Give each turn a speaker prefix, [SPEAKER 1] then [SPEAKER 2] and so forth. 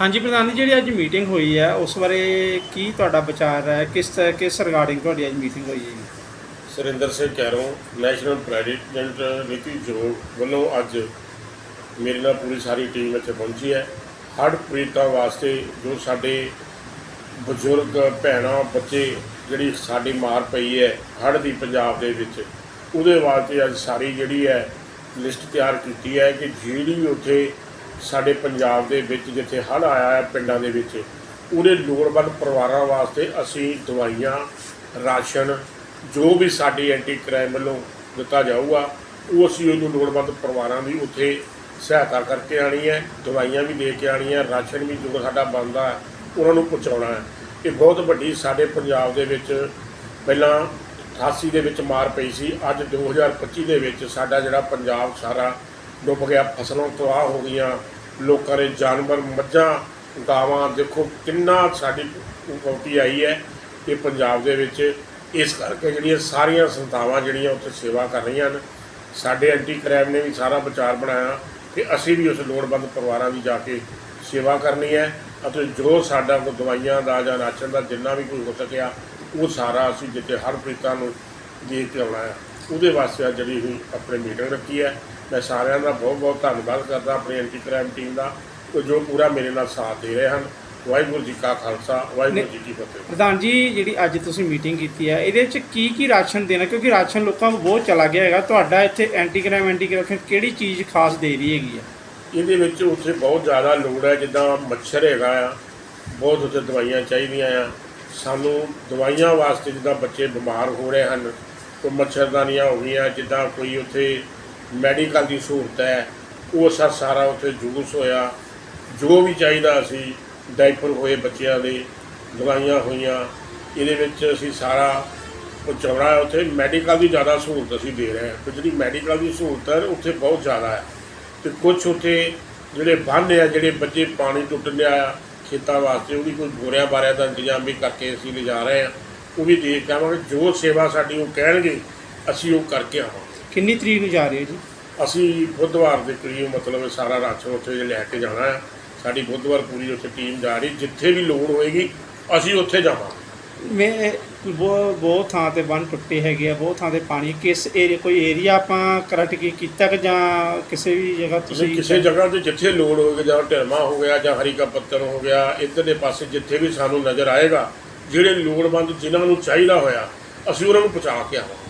[SPEAKER 1] ਹਾਂਜੀ ਪ੍ਰਧਾਨ ਜੀ, ਜਿਹੜੀ ਅੱਜ ਮੀਟਿੰਗ ਹੋਈ ਹੈ, ਉਸ ਬਾਰੇ ਕੀ ਤੁਹਾਡਾ ਵਿਚਾਰ ਹੈ? ਕਿਸ ਤਰ੍ਹਾਂ ਕਿਸ ਰਿਗਾਰਡਿੰਗ ਤੁਹਾਡੀ ਅੱਜ ਮੀਟਿੰਗ ਹੋਈ ਹੈ? ਜੀ
[SPEAKER 2] ਸੁਰਿੰਦਰ ਸਿੰਘ ਕੈਰੋਂ ਨੈਸ਼ਨਲ ਪ੍ਰੈਜ਼ੀਡੈਂਟ ਨੀਤੀ ਜੋਗ ਵੱਲੋਂ ਅੱਜ ਮੇਰੇ ਨਾਲ ਪੂਰੀ ਸਾਰੀ ਟੀਮ ਇੱਥੇ ਪਹੁੰਚੀ ਹੈ। ਹੜ੍ਹ ਪੀੜਤਾਂ ਵਾਸਤੇ ਜੋ ਸਾਡੇ ਬਜ਼ੁਰਗ, ਭੈਣਾਂ, ਬੱਚੇ ਜਿਹੜੀ ਸਾਡੀ ਮਾਰ ਪਈ ਹੈ, ਹੜ੍ਹ ਦੀ ਪੰਜਾਬ ਦੇ ਵਿੱਚ, ਉਹਦੇ ਵਾਸਤੇ ਅੱਜ ਸਾਰੀ ਜਿਹੜੀ ਹੈ ਲਿਸਟ ਤਿਆਰ ਕੀਤੀ ਹੈ ਕਿ ਜਿਹੜੀ ਉੱਥੇ ਸਾਡੇ ਪੰਜਾਬ ਦੇ ਵਿੱਚ ਜਿੱਥੇ ਹੜ੍ਹ ਆਇਆ ਹੈ ਪਿੰਡਾਂ ਦੇ ਵਿੱਚ, ਉਹਦੇ ਲੋੜਵੰਦ ਪਰਿਵਾਰਾਂ ਵਾਸਤੇ ਅਸੀਂ ਦਵਾਈਆਂ, ਰਾਸ਼ਨ, ਜੋ ਵੀ ਸਾਡੀ ਐਂਟੀ ਕ੍ਰਾਈਮ ਵੱਲੋਂ ਦਿੱਤਾ ਜਾਊਗਾ, ਉਹ ਅਸੀਂ ਉਹਨੂੰ ਲੋੜਵੰਦ ਪਰਿਵਾਰਾਂ ਦੀ ਉੱਥੇ ਸਹਾਇਤਾ ਕਰਕੇ ਆਣੀ ਹੈ, ਦਵਾਈਆਂ ਵੀ ਦੇ ਕੇ ਆਣੀਆਂ ਰਾਸ਼ਨ ਵੀ ਜੋ ਸਾਡਾ ਬਣਦਾ ਉਹਨਾਂ ਨੂੰ ਪਹੁੰਚਾਉਣਾ ਹੈ। ਇਹ ਬਹੁਤ ਵੱਡੀ ਸਾਡੇ ਪੰਜਾਬ ਦੇ ਵਿੱਚ ਪਹਿਲਾਂ 88 ਦੇ ਵਿੱਚ ਮਾਰ ਪਈ ਸੀ, ਅੱਜ 2025 ਦੇ ਵਿੱਚ ਸਾਡਾ ਜਿਹੜਾ ਪੰਜਾਬ ਸਾਰਾ ਡੁੱਬ ਗਿਆ, ਫਸਲਾਂ ਤਬਾਹ ਹੋ ਗਈਆਂ, ਲੋਕਾਂ ਦੇ ਜਾਨਵਰ ਮੱਝਾਂ, ਗਾਵਾਂ, ਦੇਖੋ ਕਿੰਨਾ ਸਾਡੀ ਕੌਟੀ ਆਈ ਹੈ ਇਹ ਪੰਜਾਬ ਦੇ ਵਿੱਚ ਇਸ ਕਰਕੇ ਜਿਹੜੀਆਂ ਸਾਰੀਆਂ ਸੰਸਥਾਵਾਂ ਜਿਹੜੀਆਂ ਉੱਥੇ ਸੇਵਾ ਕਰ ਰਹੀਆਂ ਹਨ, ਸਾਡੇ ਐਂਟੀ ਕ੍ਰਾਈਮ ਨੇ ਵੀ ਸਾਰਾ ਵਿਚਾਰ ਬਣਾਇਆ ਕਿ ਅਸੀਂ ਵੀ ਉਸ ਲੋੜਵੰਦ ਪਰਿਵਾਰਾਂ ਦੀ ਜਾ ਕੇ ਸੇਵਾ ਕਰਨੀ ਹੈ ਅਤੇ ਜੋ ਸਾਡਾ ਕੋਈ ਦਵਾਈਆਂ ਦਾ ਜਾਂ ਰਾਸ਼ਨ ਦਾ ਜਿੰਨਾ ਵੀ ਕੋਈ ਹੋ ਸਕਿਆ, ਉਹ ਸਾਰਾ ਅਸੀਂ ਜਿੱਥੇ ਹਰ ਪ੍ਰੀਤਾਂ ਨੂੰ ਦੇ ਕੇ ਆਉਣਾ ਹੈ। ਉਹਦੇ ਵਾਸਤੇ ਅੱਜ ਜਿਹੜੀ ਹੋਈ ਆਪਣੇ ਮੀਟਿੰਗ ਰੱਖੀ ਹੈ। ਮੈਂ ਸਾਰਿਆਂ ਦਾ ਬਹੁਤ ਬਹੁਤ ਧੰਨਵਾਦ ਕਰਦਾ ਆਪਣੀ ਐਂਟੀ ਕ੍ਰਾਈਮ ਟੀਮ ਦਾ ਜੋ ਪੂਰਾ ਮੇਰੇ ਨਾਲ ਸਾਥ ਦੇ ਰਹੇ ਹਨ। ਵਾਹਿਗੁਰੂ ਜੀ ਕਾ ਖਾਲਸਾ ਵਾਹਿਗੁਰੂ ਜੀ ਕੀ ਫਤਿਹ।
[SPEAKER 1] ਪ੍ਰਧਾਨ ਜੀ ਜਿਹੜੀ ਅੱਜ ਤੁਸੀਂ ਮੀਟਿੰਗ ਕੀਤੀ ਹੈ ਇਹਦੇ ਵਿੱਚ ਕੀ ਕੀ ਰਾਸ਼ਨ ਦੇਣਾ? ਕਿਉਂਕਿ ਰਾਸ਼ਨ ਲੋਕਾਂ ਨੂੰ ਬਹੁਤ ਚਲਾ ਗਿਆ ਹੈਗਾ। ਤੁਹਾਡਾ ਇੱਥੇ ਐਂਟੀ ਕ੍ਰਾਈਮ ਐਂਟੀ ਕਰਪਸ਼ਨ ਕਿਹੜੀ ਚੀਜ਼ ਖਾਸ ਦੇ ਰਹੀ ਹੈਗੀ ਹੈ?
[SPEAKER 2] ਇਹਦੇ ਵਿੱਚ ਉੱਥੇ ਬਹੁਤ ਜ਼ਿਆਦਾ ਲੋੜ ਹੈ ਜਿੱਦਾਂ ਮੱਛਰ ਹੈਗਾ ਆ ਬਹੁਤ ਉੱਥੇ ਦਵਾਈਆਂ ਚਾਹੀਦੀਆਂ ਆ। ਸਾਨੂੰ ਦਵਾਈਆਂ ਵਾਸਤੇ ਜਿੱਦਾਂ ਬੱਚੇ ਬਿਮਾਰ ਹੋ ਰਹੇ ਹਨ ਕੋਈ ਮੱਛਰਦਾਨੀਆਂ ਹੋ ਗਈਆਂ ਜਿੱਦਾਂ ਕੋਈ ਉੱਥੇ ਮੈਡੀਕਲ ਦੀ ਸਹੂਲਤ ਹੈ, ਉਹ ਸਾ ਸਾਰਾ ਉੱਥੇ ਜੂਸ ਹੋਇਆ। ਜੋ ਵੀ ਚਾਹੀਦਾ ਅਸੀਂ ਡਾਈਪਰ ਹੋਏ ਬੱਚਿਆਂ ਦੇ, ਦਵਾਈਆਂ ਹੋਈਆਂ, ਇਹਦੇ ਵਿੱਚ ਅਸੀਂ ਸਾਰਾ ਪਹੁੰਚਾਉਣਾ ਹੈ। ਉੱਥੇ ਮੈਡੀਕਲ ਦੀ ਜ਼ਿਆਦਾ ਸਹੂਲਤ ਅਸੀਂ ਦੇ ਰਹੇ ਹਾਂ। ਤੇ ਜਿਹੜੀ ਮੈਡੀਕਲ ਦੀ ਸਹੂਲਤ ਹੈ, ਉੱਥੇ ਬਹੁਤ ਜ਼ਿਆਦਾ ਹੈ। ਤੇ ਕੁਝ ਉੱਥੇ ਜਿਹੜੇ ਬੰਨ੍ਹ ਆ, ਜਿਹੜੇ ਬੱਚੇ ਪਾਣੀ ਟੁੱਟ ਲਿਆ ਖੇਤਾਂ ਵਾਸਤੇ ਉਹਦੀ ਕੋਈ ਬੋਰਿਆਂ ਬਾਰਿਆਂ ਦਾ ਇੰਤਜ਼ਾਮ ਵੀ ਕਰਕੇ ਅਸੀਂ ਲਿਜਾ ਰਹੇ ਹਾਂ। ਉਹ ਵੀ ਦੇਖ ਕੇ ਆਵਾਂਗੇ। ਜੋ ਸੇਵਾ ਸਾਡੀ ਉਹ ਕਹਿਣਗੇ, ਅਸੀਂ ਉਹ ਕਰਕੇ ਆਵਾਂਗੇ।
[SPEAKER 1] ਕਿੰਨੀ ਤਰੀਕ ਨੂੰ ਜਾ ਰਹੀ ਹੈ ਜੀ?
[SPEAKER 2] ਅਸੀਂ ਬੁੱਧਵਾਰ ਦੇ ਕਰੀਬ ਮਤਲਬ ਇਹ ਸਾਰਾ ਰਾਸ਼ਨ ਉੱਥੇ ਲੈ ਕੇ ਜਾਣਾ ਹੈ। ਸਾਡੀ ਬੁੱਧਵਾਰ ਪੂਰੀ ਉੱਥੇ ਟੀਮ ਜਾ ਰਹੀ ਜਿੱਥੇ ਵੀ ਲੋੜ ਹੋਏਗੀ ਅਸੀਂ ਉੱਥੇ ਜਾਵਾਂਗੇ।
[SPEAKER 1] ਮੈਂ ਬਹੁਤ ਬਹੁਤ ਥਾਂ ਤੇ ਬੰਨ ਟੁੱਟੇ ਹੈਗੇ ਆ ਬਹੁਤ ਥਾਂ ਤੇ ਪਾਣੀ ਕਿਸ ਏਰੀਆ ਕੋਈ ਏਰੀਆ ਆਪਾਂ ਕਰਟ ਕੀ ਕੀਤਾ ਕਿ ਜਾਂ ਕਿਸੇ ਵੀ ਜਗ੍ਹਾ ਤੁਸੀਂ
[SPEAKER 2] ਕਿਸੇ ਜਗ੍ਹਾ ਤੇ ਜਿੱਥੇ ਲੋੜ ਹੋਵੇ ਜਾਂ ਢਿਲਮਾ ਹੋ ਗਿਆ ਜਾਂ ਹਰੀ ਕਾ ਪੱਤਰ ਹੋ ਗਿਆ ਇੱਧਰਲੇ ਪਾਸੇ ਜਿੱਥੇ ਵੀ ਸਾਨੂੰ ਨਜ਼ਰ ਆਏਗਾ ਜਿਹੜੇ ਲੋੜਵੰਦ ਜਿਨ੍ਹਾਂ ਨੂੰ ਚਾਹੀਦਾ ਹੋਇਆ ਅਸੀਂ ਉਹਨਾਂ ਨੂੰ ਪਹੁੰਚਾ ਕੇ ਆਵਾਂਗੇ।